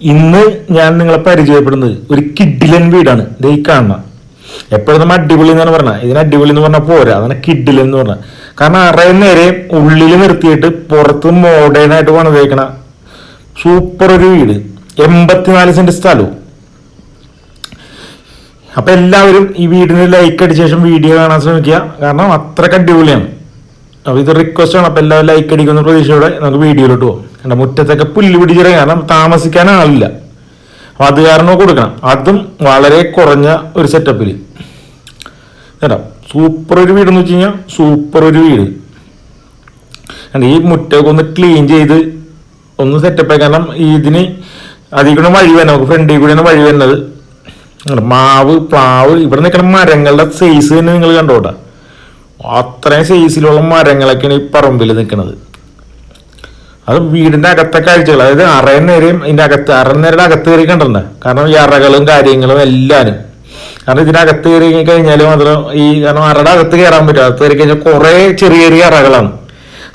ഇന്ന് ഞാൻ നിങ്ങളെ പരിചയപ്പെടുന്നത് ഒരു കിഡിലൻ വീടാണ്. ദേ കാണണം എപ്പോഴും നമ്മൾ അടിപൊളി എന്നാണ് പറഞ്ഞത് ഇതിന് അടിപൊളി എന്ന് പറഞ്ഞാൽ പോരാ. അതാണ് കിഡിലൻ എന്ന് പറഞ്ഞത് കാരണം അറേ നേരെ ഉള്ളിൽ നിർത്തിയിട്ട് പുറത്ത് മോഡേൺ ആയിട്ട് പണിതേക്കണ സൂപ്പർ ഒരു വീട്. എൺപത്തിനാല് സെന്റ് സ്ഥലവും. അപ്പൊ എല്ലാവരും ഈ വീടിന് ലൈക്ക് അടിച്ച ശേഷം വീഡിയോ കാണാൻ ശ്രമിക്കുക. കാരണം അത്രയ്ക്ക് അടിപൊളിയാണ്. അപ്പൊ ഇത് റിക്വസ്റ്റ് ആണ്. അപ്പൊ എല്ലാവരും ലൈക്ക് അടിക്കുന്ന പ്രതീക്ഷയോടെ നമുക്ക് വീഡിയോയിലോട്ട് പോകും കണ്ട മുറ്റത്തൊക്കെ പുല്ല് പിടിച്ചിറങ്ങി കാരണം താമസിക്കാൻ ആളില്ല. അപ്പൊ അത് കാരണം കൊടുക്കണം. അതും വളരെ കുറഞ്ഞ ഒരു സെറ്റപ്പിൽ കേട്ടോ സൂപ്പർ ഒരു വീടെന്ന് വെച്ച് കഴിഞ്ഞാൽ സൂപ്പർ ഒരു വീട്. കണ്ട ഈ മുറ്റമൊക്കെ ഒന്ന് ക്ലീൻ ചെയ്ത് ഒന്ന് സെറ്റപ്പ് കാരണം ഈ ഇതിന് അതിൽ കൂടെ വഴി തന്നെ നമുക്ക് ഫ്രണ്ടിൽ കൂടെയാണ് വഴി വരുന്നത്. മാവ് പ്ലാവ് ഇവിടെ നിൽക്കുന്ന മരങ്ങളുടെ സൈസ് തന്നെ നിങ്ങൾ കണ്ടോട്ടാ. അത്രയും സൈസിലുള്ള മരങ്ങളൊക്കെയാണ് ഈ പറമ്പിൽ നിൽക്കുന്നത് അത് വീടിന്റെ അകത്തെ കാഴ്ചകൾ അതായത് അറയും ഇതിന്റെ അകത്ത് അറന്നേരുടെ അകത്ത് കയറി കണ്ടിട്ടുണ്ട്? കാരണം ഈ അറകളും കാര്യങ്ങളും എല്ലാവരും കാരണം ഇതിനകത്ത് കയറി കഴിഞ്ഞാൽ മാത്രം ഈ കാരണം അറയുടെ അകത്ത് കയറാൻ പറ്റും. അകത്ത് കയറി കഴിഞ്ഞാൽ കുറെ ചെറിയ ചെറിയ അറകളാണ്.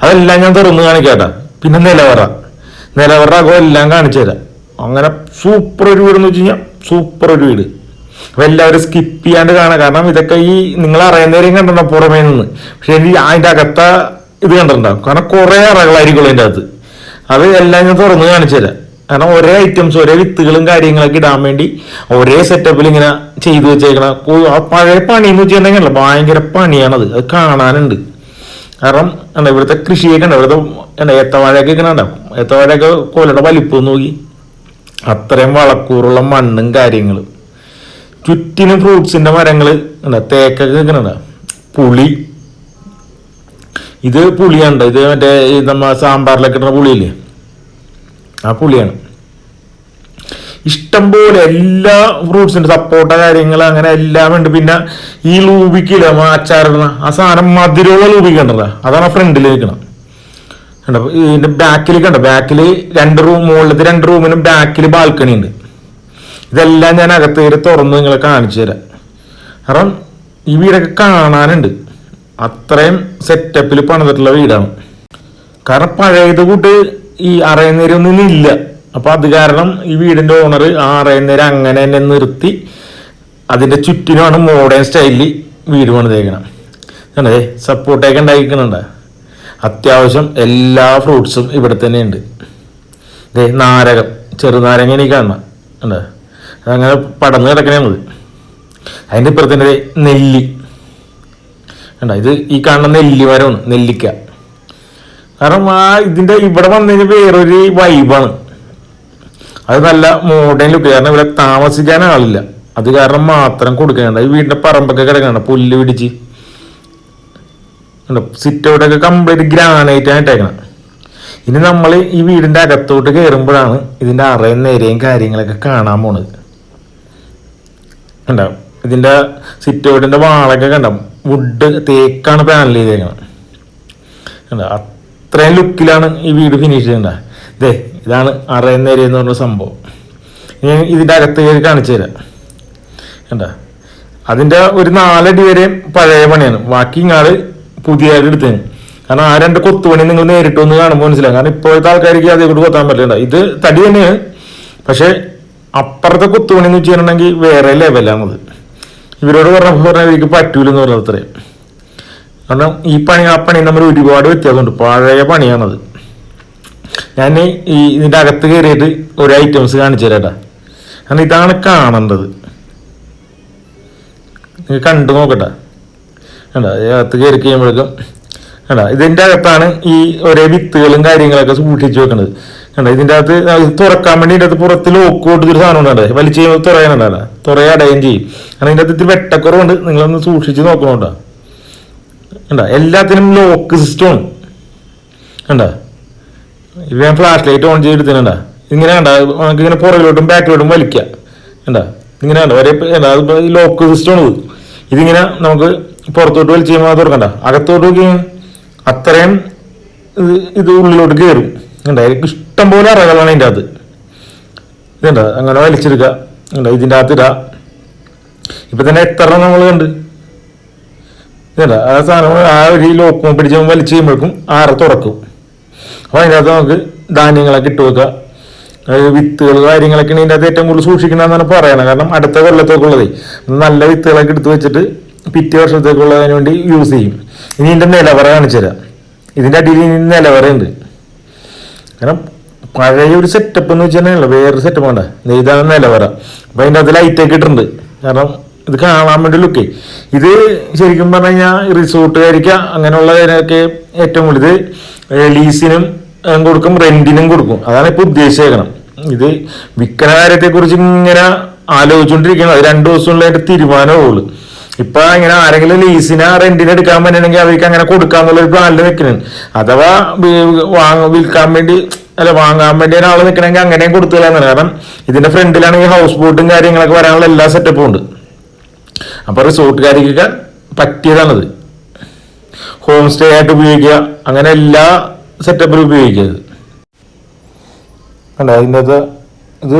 അതെല്ലാം ഞാൻ തുറന്ന് കാണിക്കാട്ടാ പിന്നെ നിലവറ. നിലവറ അകം എല്ലാം കാണിച്ചു തരാം. അങ്ങനെ സൂപ്പർ ഒരു വീട് എന്ന് വെച്ച് കഴിഞ്ഞാൽ സൂപ്പർ ഒരു വീട്. അപ്പൊ എല്ലാവരും സ്കിപ്പ് ചെയ്യാണ്ട് കാണാം. കാരണം ഇതൊക്കെ ഈ നിങ്ങൾ അറിയുന്നവരെയും കണ്ടിട്ടുണ്ടോ പുറമേ നിന്ന്? പക്ഷെ എനിക്ക് അതിന്റെ അകത്ത ഇത് കണ്ടിട്ടുണ്ടാവും കാരണം കുറെ അറകളായിരിക്കും അതിന്റെ അകത്ത്. അത് എല്ലാം ഞാൻ തുറന്ന് കാണിച്ചു തരാം. കാരണം ഒരേ ഐറ്റംസ് ഒരേ വിത്തുകളും കാര്യങ്ങളൊക്കെ ഇടാൻ വേണ്ടി ഒരേ സെറ്റപ്പിൽ ഇങ്ങനെ ചെയ്തു വെച്ചേക്കണ ആ പഴയ പണി എന്ന് വെച്ചിട്ടുണ്ടെങ്കിൽ ഭയങ്കര പണിയാണത്. അത് കാണാനുണ്ട്. കാരണം എന്താ ഇവിടുത്തെ കൃഷിയൊക്കെ ഉണ്ട്. ഇവിടുത്തെ എന്താ ഏത്തവാഴയൊക്കെ ഇങ്ങനെ ഉണ്ടാവും ഏത്തവാഴയൊക്കെ കോലയുടെ വലിപ്പം നോക്കി. അത്രയും വളക്കൂറുള്ള മണ്ണും കാര്യങ്ങളും. ചുറ്റിനും ഫ്രൂട്ട്സിന്റെ മരങ്ങൾ ഉണ്ടാ തേക്കൊക്കെ ഇങ്ങനെ പുളി. ഇത് പുളിയാണ് ഇത് മറ്റേ നമ്മ സാമ്പാറിലൊക്കെ ഇടുന്ന പുളിയില്ലേ? ആ പുളിയാണ്. ഇഷ്ടംപോലെ എല്ലാ ഫ്രൂട്ട്സിന്റെ സപ്പോർട്ട കാര്യങ്ങൾ അങ്ങനെ എല്ലാം ഉണ്ട്. പിന്നെ ഈ ലൂബിക്കില്ല അച്ചാറിടുന്ന ആ സാധനം മധുരമുള്ള ലൂബിക്ക് ഉണ്ടല്ലോ അതാണ് ഫ്രണ്ടിൽ നിൽക്കണം ഇതിന്റെ ബാക്കിൽ കണ്ടോ? ബാക്കിൽ രണ്ട് റൂം മുകളിലത്തെ രണ്ട് റൂമിനും ബാക്കിൽ ബാൽക്കണി ഉണ്ട്. ഇതെല്ലാം ഞാൻ അകത്ത് കയറി തുറന്ന് നിങ്ങളെ കാണിച്ചു തരാം. കാരണം ഈ വീടൊക്കെ കാണാനുണ്ട്. അത്രയും സെറ്റപ്പിൽ പണിതിട്ടുള്ള വീടാണ്. കാരണം പഴയത് കൂട്ട് ഈ അറയുന്നേരൊന്നും ഇല്ല. അപ്പൊ അത് കാരണം ഈ വീടിന്റെ ഓണർ ആ അറയുന്നേരം അങ്ങനെ തന്നെ നിർത്തി അതിന്റെ ചുറ്റിനുമാണ് മോഡേൺ സ്റ്റൈലിൽ വീട് പണിതേക്കണം. അതെ സപ്പോർട്ടൊക്കെ ഉണ്ടായിരിക്കണുണ്ട് അത്യാവശ്യം എല്ലാ ഫ്രൂട്ട്സും ഇവിടെ തന്നെ ഉണ്ട് ദേ നാരകം ചെറുനാരങ്ങ എനിക്ക് കാണണം. കണ്ടോ? അതങ്ങനെ പടന്ന് കിടക്കണത് അതിന്റെ ഇപ്പുറത്തിന്റെ നെല്ലി. കണ്ട ഇത് ഈ കാണുന്ന നെല്ലി മരമാണ് നെല്ലിക്ക. കാരണം ആ ഇതിന്റെ ഇവിടെ വന്നു കഴിഞ്ഞാൽ വേറൊരു വൈബാണ് അത് നല്ല മോഡേൺ ലുക്ക് കാരണം ഇവിടെ താമസിക്കാൻ ആളില്ല. അത് കാരണം മാത്രം കൊടുക്കണ്ട ഈ വീടിന്റെ പറമ്പൊക്കെ കിടക്കണ്ട പുല്ല് പിടിച്ച്. സിറ്റ് ഔട്ടൊക്കെ കംപ്ലീറ്റ് ഗ്രാനൈറ്റ് ആയിട്ടേക്കണം ഇനി നമ്മൾ ഈ വീടിന്റെ അകത്തോട്ട് കയറുമ്പോഴാണ് ഇതിന്റെ അറയും നേരെയും കാര്യങ്ങളൊക്കെ കാണാൻ പോണത്. ഉണ്ടാവും ഇതിന്റെ സിറ്റ് ഔട്ടിന്റെ വാളൊക്കെ കണ്ടാവും വുഡ് തേക്കാണ് പാനൽ ചെയ്തേക്കുന്നത് കണ്ടോ? അത്രയും ലുക്കിലാണ് ഈ വീട് ഫിനിഷ് ചെയ്യേണ്ട ഇതേ ഇതാണ് അറയും നേരെയും എന്ന് പറഞ്ഞ സംഭവം. ഞാൻ ഇതിന്റെ അകത്ത് കയറി കാണിച്ചു തരാം. കണ്ട? അതിന്റെ ഒരു നാലടി വരെ പഴയ പണിയാണ്. ബാക്കി ഇങ്ങാൾ പുതിയതായിട്ട് എടുത്തത് കാരണം ആ രണ്ട് കൊത്തുപണി നിങ്ങൾ നേരിട്ട് ഒന്ന് കാണുമ്പോൾ മനസ്സിലാവും. കാരണം ഇപ്പോഴത്തെ ആൾക്കാർക്ക് അതേ കൂടി കൊത്താൻ പറ്റില്ല. ഇത് തടി തന്നെയാണ്. പക്ഷെ അപ്പുറത്തെ കുത്തുപണി എന്ന് വെച്ചിട്ടുണ്ടെങ്കിൽ വേറെ ലെവലാണത് ഇവരോട് പറഞ്ഞ പറഞ്ഞാൽ ഇവർക്ക് പറ്റൂലെന്ന് പറഞ്ഞത് അത്രയും കാരണം ഈ പണി ആ പണി നമ്മൾ ഒരുപാട് വ്യത്യാസമുണ്ട്. പഴയ പണിയാണത്. ഞാൻ ഈ ഇതിന്റെ അകത്ത് കയറിയിട്ട് ഒരു ഐറ്റംസ് കാണിച്ചു തരാട്ടാ. കാരണം ഇതാണ് കാണേണ്ടത്. നിങ്ങൾ കണ്ടു നോക്കട്ടെ. കണ്ട അകത്ത് കയറി കഴിയുമ്പോഴേക്കും കണ്ട ഇതിന്റെ അകത്താണ് ഈ ഒരേ വിത്തുകളും കാര്യങ്ങളൊക്കെ സൂക്ഷിച്ചു വെക്കുന്നത് കണ്ട? ഇതിന്റെ അകത്ത് തുറക്കാൻ വേണ്ടി ഇതിന്റെ അകത്ത് പുറത്ത് ലോക്ക് കൊടുത്തൊരു സാധനം ഉണ്ടാകേ വലിച്ചു കഴിയുമ്പോൾ തുറയാനുണ്ടാവില്ല തുറയെ അടയും ചെയ്യും. കാരണം ഇതിന്റെ അകത്ത് ഇത്തിരി വെട്ടക്കുറവുണ്ട്. നിങ്ങളൊന്ന് സൂക്ഷിച്ച് നോക്കണോണ്ട കണ്ട? എല്ലാത്തിനും ലോക്ക് സിസ്റ്റമാണ് കണ്ട? ഇത് ഞാൻ ഫ്ലാഷ് ലൈറ്റ് ഓൺ ചെയ്തെടുത്തിട്ടുണ്ട ഇങ്ങനെ കണ്ട? നമുക്ക് ഇങ്ങനെ പുറകിലോട്ടും ബാക്കിലോട്ടും വലിക്കുക. കണ്ട? ഇങ്ങനെ കണ്ട? ഒരേ അത് ലോക്ക് സിസ്റ്റമാണ് ഇത്. ഇതിങ്ങനെ നമുക്ക് പുറത്തോട്ട് വലിച്ചു കഴിയുമ്പോൾ തുറക്കണ്ട. അകത്തോട്ട് അത്രയും ഇത് ഉള്ളിലോട്ട് കയറും. കണ്ട? എനിക്ക് ഇഷ്ടം പോലെ അറകളാണ് ഇതിന്റെ അകത്ത്. ഇതുണ്ട? അങ്ങനെ വലിച്ചെടുക്കുക. കണ്ട ഇതിന്റെ അകത്ത് ഇടാ. ഇപ്പൊ തന്നെ എത്ര നമ്മൾ കണ്ട്? ഇതല്ല ആ സാധനം ആ ഒരു ലോക്കും പിടിച്ച് വലിച്ചു കഴിയുമ്പോഴേക്കും ആറ് തുറക്കും. അപ്പൊ അകത്ത് നമുക്ക് ധാന്യങ്ങളൊക്കെ ഇട്ട് വെക്കുക. വിത്തുകൾ കാര്യങ്ങളൊക്കെ ഇതിന്റെ അകത്ത് ഏറ്റവും കൂടുതൽ സൂക്ഷിക്കണമെന്നാണ് പറയണത് കാരണം അടുത്ത കൊല്ലത്തേക്കുള്ളതേ. നല്ല വിത്തുകളൊക്കെ എടുത്ത് വെച്ചിട്ട് പിറ്റേ വർഷത്തേക്കുള്ളതിന് വേണ്ടി യൂസ് ചെയ്യും. ഇനി ഇതിന്റെ നിലവറ കാണിച്ചു തരാം ഇതിന്റെ അടിയിൽ നിലവറയുണ്ട്. കാരണം പഴയ ഒരു സെറ്റപ്പ് എന്ന് വെച്ചാൽ വേറൊരു സെറ്റപ്പ് വേണ്ട. ഇതാണ് നിലവറ. അപ്പൊ അതിന്റെ അത് ലൈറ്റൊക്കെ ഇട്ടിട്ടുണ്ട്. കാരണം ഇത് കാണാൻ വേണ്ടി ലുക്ക് ഇത് ശരിക്കും പറഞ്ഞു കഴിഞ്ഞാൽ റിസോർട്ടുകാർക്ക് അങ്ങനെയുള്ളതിനൊക്കെ ഏറ്റവും കൂടുതൽ ലീസിനും കൊടുക്കും റെന്റിനും കൊടുക്കും. അതാണ് ഇപ്പൊ ഉദ്ദേശിച്ചേക്കണം ഇത് വിൽക്കണ കാര്യത്തെ കുറിച്ച് ഇങ്ങനെ ആലോചിച്ചുകൊണ്ടിരിക്കണം അത് രണ്ടു തീരുമാനമേ തീരുമാനമുള്ളൂ ഇപ്പൊ ഇങ്ങനെ ആരെങ്കിലും ലീസിന് റെന്റിന് എടുക്കാൻ പറ്റണമെങ്കിൽ അവർക്ക് അങ്ങനെ കൊടുക്കാന്നുള്ള ഒരു പ്ലാനിൽ നിൽക്കുന്നുണ്ട് അഥവാ വാങ്ങ വിൽക്കാൻ വേണ്ടി അല്ല വാങ്ങാൻ വേണ്ടി ഒരാൾ നിൽക്കണമെങ്കിൽ അങ്ങനെയും കൊടുത്തുകളാന്നാണ് കാരണം ഇതിന്റെ ഫ്രണ്ടിലാണെങ്കിൽ ഹൗസ് ബോട്ടും കാര്യങ്ങളൊക്കെ വരാനുള്ള എല്ലാ സെറ്റപ്പും ഉണ്ട്. അപ്പൊ റിസോർട്ടുകാരിക്കൊക്കെ പറ്റിയതാണത്. ഹോം സ്റ്റേ ആയിട്ട് ഉപയോഗിക്കുക. അങ്ങനെ എല്ലാ സെറ്റപ്പിലും ഉപയോഗിക്കുക. കണ്ടോ അതിന്റെ അത് ഇത്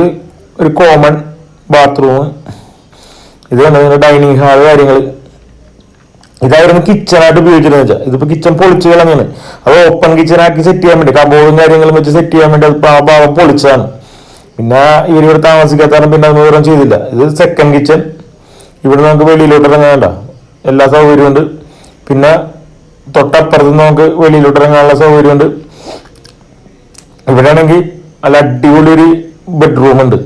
ഒരു കോമൺ ബാത്റൂം ഇത് കണ്ടത് ഡൈനിങ് ഹാൾ കാര്യങ്ങൾ ഇതായിരുന്നു കിച്ചണായിട്ട് ഉപയോഗിച്ചിരുന്നത് വെച്ചാൽ ഇതിപ്പോ കിച്ചൺ പൊളിച്ചു കളഞ്ഞാണ് അത് ഓപ്പൺ കിച്ചൺ ആക്കി സെറ്റ് ചെയ്യാൻ വേണ്ടി കമ്പോളും കാര്യങ്ങളും വെച്ച് സെറ്റ് ചെയ്യാൻ വേണ്ടി അത് ആ ഭാഗം പൊളിച്ചതാണ്. പിന്നെ ഇവരിവിടെ താമസിക്കാത്തതാണ് പിന്നെ അത് വിവരം ചെയ്തില്ല. ഇത് സെക്കൻഡ് കിച്ചൺ ഇവിടെ നമുക്ക് വെളിയിലോട്ട് ഇറങ്ങാനല്ല എല്ലാ സൗകര്യവും ഉണ്ട്. പിന്നെ തൊട്ടപ്പുറത്ത് നമുക്ക് വെളിയിലോട്ട് ഇറങ്ങാനുള്ള സൗകര്യമുണ്ട് ഇവിടെ ആണെങ്കിൽ നല്ല അടിപൊളി ഒരു ബെഡ്റൂം ഉണ്ട്.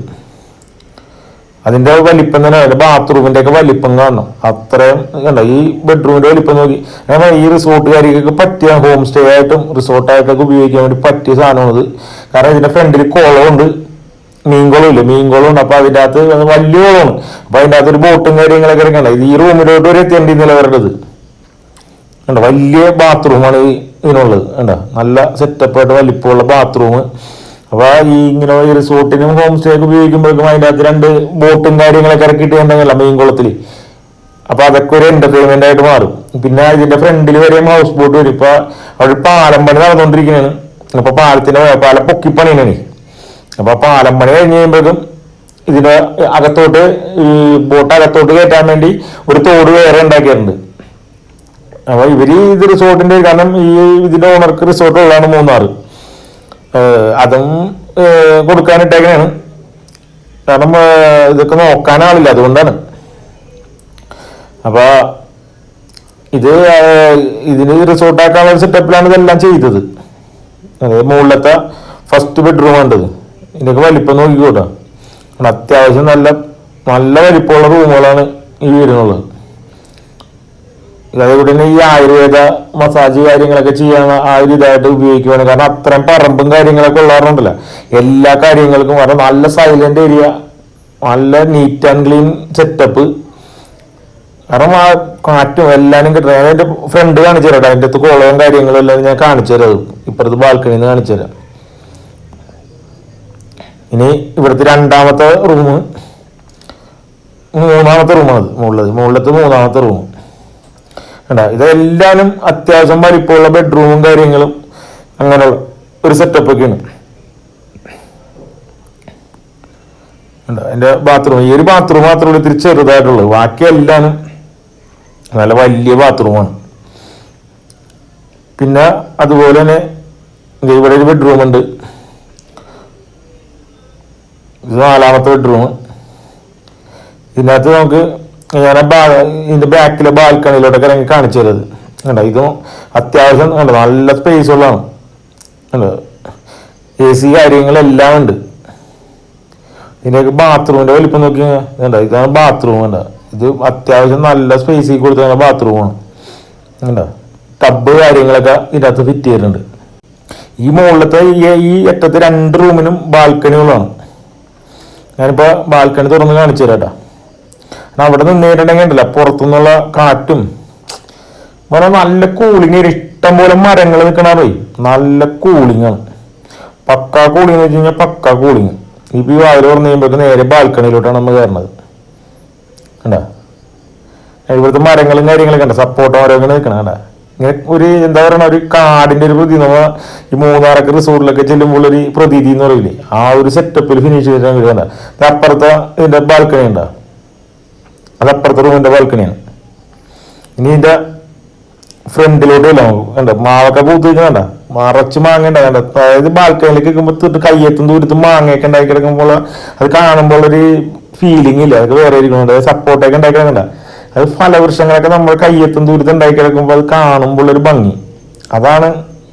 അതിന്റെ വലിപ്പം തന്നെ അതിന്റെ ബാത്റൂമിന്റെ ഒക്കെ വലിപ്പം കാണണം. അത്രയും കണ്ട ഈ ബെഡ്റൂമിന്റെ വലിപ്പം നോക്കി. അങ്ങനെ ഈ റിസോർട്ടുകാരിക്കൊക്കെ പറ്റിയ ഹോം സ്റ്റേ ആയിട്ടും റിസോർട്ടായിട്ടൊക്കെ ഉപയോഗിക്കാൻ വേണ്ടി പറ്റിയ സാധനമാണിത്. കാരണം ഇതിന്റെ ഫ്രണ്ടിൽ കുളമുണ്ട് മീൻകുളം ഇല്ല മീൻകുളം ഉണ്ട് അപ്പൊ അതിന്റെ അകത്ത് വലിയ കുളമാണ് അപ്പൊ അതിന്റെ അകത്ത് ഒരു ബോട്ടും കാര്യങ്ങളൊക്കെ ഇറങ്ങണ്ട ഇത് ഈ റൂമിലോട്ട് ഒരു എത്തേണ്ടി നിലവരേണ്ടത് കണ്ട വലിയ ബാത്റൂമാണ് ഇതിനുള്ളത്. കണ്ട നല്ല സെറ്റപ്പായിട്ട് വലിപ്പമുള്ള ബാത്റൂം അപ്പൊ ഈ ഇങ്ങനെ ഈ റിസോർട്ടിനും ഹോം സ്റ്റേ ഒക്കെ ഉപയോഗിക്കുമ്പോഴേക്കും അതിന്റെ അകത്ത് രണ്ട് ബോട്ടും കാര്യങ്ങളൊക്കെ ഇറക്കിയിട്ടുണ്ടെങ്കിലല്ല മെയിൻ കുളത്തിൽ? അപ്പൊ അതൊക്കെ ഒരു എന്റർടൈൻമെന്റ് ആയിട്ട് മാറും. പിന്നെ ഇതിന്റെ ഫ്രണ്ടിൽ വരെയും ഹൗസ് ബോട്ട് വരും. ഇപ്പൊ അവിടെ പാലം പണി നടന്നുകൊണ്ടിരിക്കുന്നതാണ് അപ്പൊ പാലത്തിന്റെ പാലം പൊക്കിപ്പണിയാണ് അപ്പൊ പാലം പണി കഴിഞ്ഞ് കഴിയുമ്പോഴേക്കും ഇതിന്റെ അകത്തോട്ട് ഈ ബോട്ട് അകത്തോട്ട് കയറ്റാൻ വേണ്ടി ഒരു തോട് വേറെ ഉണ്ടാക്കിയിട്ടുണ്ട്. അപ്പൊ ഇവർ ഇത് റിസോർട്ടിന്റെ കാരണം ഈ ഇതിന്റെ ഓണർക്ക് റിസോർട്ട് ഉള്ളതാണ് മൂന്നാറ്. അതും കൊടുക്കാനിട്ടേക്കാണ് കാരണം ഇതൊക്കെ നോക്കാൻ ആളില്ല അതുകൊണ്ടാണ്. അപ്പൊ ഇത് ഇതിന് റിസോർട്ടാക്കാനുള്ള സെറ്റപ്പിലാണ് ഇതെല്ലാം ചെയ്തത്. അതായത് മുകളിലത്തെ ഫസ്റ്റ് ബെഡ്റൂം ആണ്ടത് ഇതിനൊക്കെ വലിപ്പം നോക്കിക്കോട്ടെ. അത്യാവശ്യം നല്ല നല്ല വലിപ്പമുള്ള റൂമുകളാണ് ഈ വീടിനുള്ളത്. അതേപോലെ തന്നെ ഈ ആയുർവേദ മസാജ് കാര്യങ്ങളൊക്കെ ചെയ്യാൻ ആ ഒരു ഇതായിട്ട് ഉപയോഗിക്കുവാണ്. കാരണം അത്രയും പറമ്പും കാര്യങ്ങളൊക്കെ ഉള്ളവരുണ്ടല്ലോ. എല്ലാ കാര്യങ്ങൾക്കും വളരെ നല്ല സൈലന്റ് ഏരിയ നല്ല നീറ്റ് ആൻഡ് ക്ലീൻ സെറ്റപ്പ് കാരണം ആ കാറ്റും എല്ലാനും കിട്ടണം ഞാൻ എന്റെ ഫ്രണ്ട് കാണിച്ചു തരാം അതിന്റെ അടുത്ത് കുളവും കാര്യങ്ങളും എല്ലാം ഞാൻ കാണിച്ചു തരാം ഇപ്പുറത്ത് ബാൽക്കണിയിൽ നിന്ന് കാണിച്ചു തരാം ഇനി ഇവിടുത്തെ രണ്ടാമത്തെ റൂം മൂന്നാമത്തെ റൂമാണ് മുകളിലത് മുകളിലത്തെ മൂന്നാമത്തെ റൂം കണ്ട ഇതെല്ലാനും അത്യാവശ്യം വലിപ്പമുള്ള ബെഡ്റൂമും കാര്യങ്ങളും അങ്ങനെയുള്ള ഒരു സെറ്റപ്പ് ഒക്കെയാണ്. അതിന്റെ ബാത്റൂം ഈ ഒരു ബാത്റൂം മാത്രമേ ഇത്തിരി ചെറുതായിട്ടുള്ളൂ ബാക്കി എല്ലാനും നല്ല വലിയ ബാത്റൂമാണ് പിന്നെ അതുപോലെ തന്നെ ഇവിടെ ഒരു ബെഡ്റൂം ഉണ്ട്. ഇത് നാലാമത്തെ ബെഡ്റൂം ഇതിനകത്ത് നമുക്ക് ഞാൻ ഇതിന്റെ ബാക്കിലെ ബാൽക്കണിയിലോട്ടൊക്കെ ഇറങ്ങി കാണിച്ചു തരുന്നത് കണ്ടോ? ഇതും അത്യാവശ്യം കണ്ടോ? നല്ല സ്പേസ് ഉള്ളതാണ്. കണ്ടോ? എ സി കാര്യങ്ങളെല്ലാം ഉണ്ട്. ഇതിന്റെയൊക്കെ ബാത്റൂമിന്റെ വലിപ്പം നോക്കി കണ്ടോ? ഇതാണ് ബാത്റൂം കണ്ടോ? ഇത് അത്യാവശ്യം നല്ല സ്പേസിൽ കൊടുത്ത ബാത്റൂമാണ് കണ്ടോ? ടബ് കാര്യങ്ങളൊക്കെ ഇതിനകത്ത് ഫിറ്റ് ചെയ്തിട്ടുണ്ട്. ഈ മുകളിലത്തെ ഈ അറ്റത്തെ രണ്ട് റൂമിനും ബാൽക്കണികളാണ് ഞാനിപ്പോ ബാൽക്കണി തുറന്ന് കാണിച്ചു തരാം കേട്ടോ. കാരണം അവിടെ നിന്നിട്ടുണ്ടെങ്കിൽ ഉണ്ടല്ലോ പുറത്തുനിന്നുള്ള കാറ്റും. വേറെ നല്ല കൂളിങ് ഇഷ്ടം പോലെ മരങ്ങൾ നിൽക്കണറേ നല്ല കൂളിംഗ് ആണ്. പക്കാ കൂളിംഗ് എന്ന് വെച്ച് കഴിഞ്ഞാൽ പക്കാ കൂളിംഗ് ഇപ്പൊ ഈ വാതിൽ തുറന്ന് നേരെ ബാൽക്കണിയിലോട്ടാണ് നമ്മൾ കയറുന്നത് കണ്ടാ? ഇവിടുത്തെ മരങ്ങളും കാര്യങ്ങളൊക്കെ ഉണ്ട്. സപ്പോർട്ട് മരങ്ങൾ നിൽക്കണം കണ്ടാ? ഇങ്ങനെ ഒരു എന്താ പറയുക ഒരു കാടിന്റെ ഒരു പ്രതി നമ്മ ഈ മൂന്നാറൊക്കെ റിസോർട്ടിലൊക്കെ ചെല്ലുമ്പോൾ ഒരു പ്രതീതി എന്ന് പറയില്ലേ? ആ ഒരു സെറ്റപ്പിൽ ഫിനിഷ് ചെയ്തിട്ടാണ് കണ്ട? അപ്പുറത്തെ ഇതിന്റെ ബാൽക്കണി ഉണ്ടാ? അത് അപ്പുറത്തെ റൂമിന്റെ ബാൽക്കണിയാണ്. ഇനി ഇതിന്റെ ഫ്രണ്ടിലോട്ട് വല്ല കണ്ട മാവൊക്കെ പൂത്ത് കണ്ട മറച്ച് മാങ്ങ ഉണ്ടാകണ്ട അതായത് ബാൽക്കണിയിലേക്ക് നിൽക്കുമ്പോൾ തൊട്ട് കയ്യെത്തും ദൂരത്ത് മാങ്ങയൊക്കെ ഉണ്ടാക്കി കിടക്കുമ്പോൾ അത് കാണുമ്പോൾ ഒരു ഫീലിംഗ് ഇല്ല. അതൊക്കെ വേറെ ഇരിക്കുന്നുണ്ട് സപ്പോർട്ടൊക്കെ ഉണ്ടാക്കി കിടക്കണ്ട അത് ഫലവൃക്ഷങ്ങളൊക്കെ നമ്മൾ കയ്യെത്തും ദൂരത്ത് ഉണ്ടാക്കി കിടക്കുമ്പോൾ അത് കാണുമ്പോൾ ഒരു ഭംഗി. അതാണ്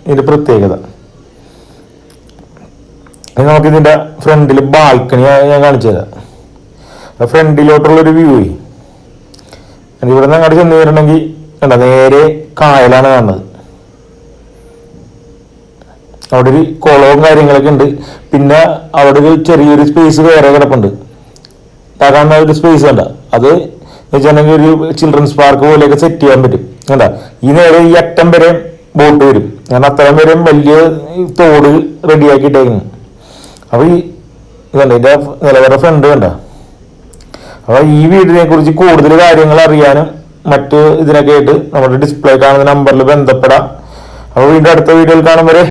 ഇതിന്റെ പ്രത്യേകത. നമുക്ക് ഇതിന്റെ ഫ്രണ്ടിൽ ബാൽക്കണി ഞാൻ കാണിച്ചു തരാം. ഫ്രണ്ടിലോട്ടുള്ള ഒരു ഇവിടെ നിന്ന് അങ്ങോട്ട് ചെന്ന് വരണമെങ്കിൽ കണ്ട നേരെ കായലാണ് കാണുന്നത്. അവിടെ ഒരു കുളവും കാര്യങ്ങളൊക്കെ ഉണ്ട്. പിന്നെ അവിടെ ഒരു ചെറിയൊരു സ്പേസ് വേറെ കിടപ്പുണ്ട്. ആ കാണുന്ന ഒരു സ്പേസ് കണ്ട? അത് വെച്ചിട്ടുണ്ടെങ്കിൽ ഒരു ചിൽഡ്രൻസ് പാർക്ക് പോലെയൊക്കെ സെറ്റ് ചെയ്യാൻ പറ്റും. കണ്ട? ഈ നേരെ ഈ അറ്റം വരെ ബോട്ട് വരും. ഞാൻ അത്രയും വരെ വലിയ തോട് റെഡിയാക്കിയിട്ടേക്കുന്നു അപ്പൊ ഈ ഇതല്ല ഇതിന്റെ നിലവറ ഫ്രണ്ട് കണ്ട? അപ്പൊ ഈ വീടിനെ കുറിച്ച് കൂടുതൽ കാര്യങ്ങൾ അറിയാനും മറ്റ് ഇതിനൊക്കെ ആയിട്ട് നമ്മുടെ ഡിസ്പ്ലേ കാണുന്ന നമ്പറിൽ ബന്ധപ്പെടാം. അപ്പൊ വീണ്ടും അടുത്ത വീഡിയോയിൽ കാണും വരെ.